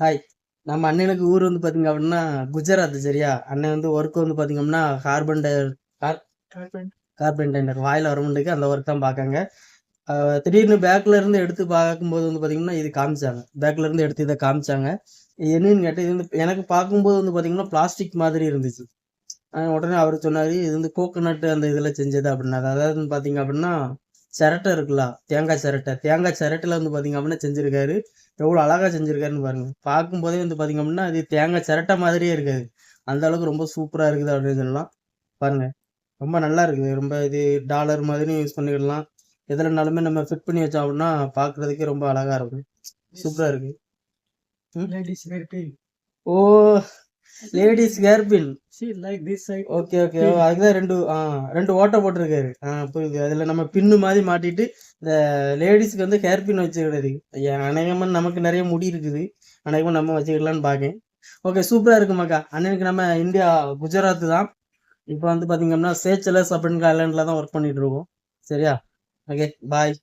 Hi நம்ம அண்ணனுக்கு ஊர் வந்து பாத்தீங்க அப்படின்னா குஜராத் சரியா? அண்ணன் வந்து ஒர்க் வந்து பாத்தீங்கன்னா கார்பன்டர் கார்பெண்டர் வாயில வர முடியுக்கு அந்த ஒர்க் தான் பார்க்காங்க திடீர்னு பேக்ல இருந்து எடுத்து பார்க்கும்போது வந்து பாத்தீங்கன்னா இது காமிச்சாங்க. பேக்ல இருந்து எடுத்து இதை காமிச்சாங்க. என்னன்னு கேட்டு இது வந்து எனக்கு பார்க்கும்போது வந்து பாத்தீங்கன்னா பிளாஸ்டிக் மாதிரி இருந்துச்சு. உடனே அவர் சொன்னாரு இது வந்து கோகோனட் அந்த இதுல செஞ்சது அப்படின்னா அதாவது வந்து பாத்தீங்க அப்படின்னா சிரட்டை இருக்குல்ல தேங்காய் சிரட்டை. தேங்காய் சிரட்டையில வந்து பாத்தீங்க அப்படின்னா செஞ்சிருக்காரு. எவ்வளவு அழகா செஞ்சிருக்காருன்னு பாருங்க. பார்க்கும்போதே வந்து பாத்தீங்க அப்படின்னா அது தேங்காய் சிரட்டை மாதிரியே இருக்காது. அந்த அளவுக்கு ரொம்ப சூப்பரா இருக்குது அப்படின்னு சொல்லலாம். பாருங்க. ரொம்ப நல்லா இருக்குது. ரொம்ப இது டாலர் மாதிரி யூஸ் பண்ணிக்கிடலாம் எதுலனாலுமே நம்ம ஃபிட் பண்ணி வச்சோம் அப்படின்னா பார்க்கிறதுக்கே ரொம்ப அழகா இருக்கும். சூப்பரா இருக்கு. Ladies hair pin. Oh ladies hair pin See, like this side. Okay okay அதுதான் ரெண்டு ரெண்டு ஓட்டை போட்டிருக்காரு. ஆ புரியுது. அதுல நம்ம பின்னு மாதிரி மாட்டிட்டு இந்த லேடிஸ்க்கு வந்து ஹேர் பின் வச்சுக்கிறது. அநேகமா நமக்கு நிறைய முடி இருக்குது. அநேகமா நம்ம வச்சுக்கலாம்னு பார்க்கேன் ஓகே சூப்பரா இருக்கு மக்கா. அண்ணனுக்கு நம்ம இந்தியா குஜராத் தான். இப்போ வந்து பாத்தீங்கன்னா சேச்சலஸ் அப்படின்னு ஐலாண்ட்ல தான் ஒர்க் பண்ணிட்டு இருக்கோம். சரியா? Okay bye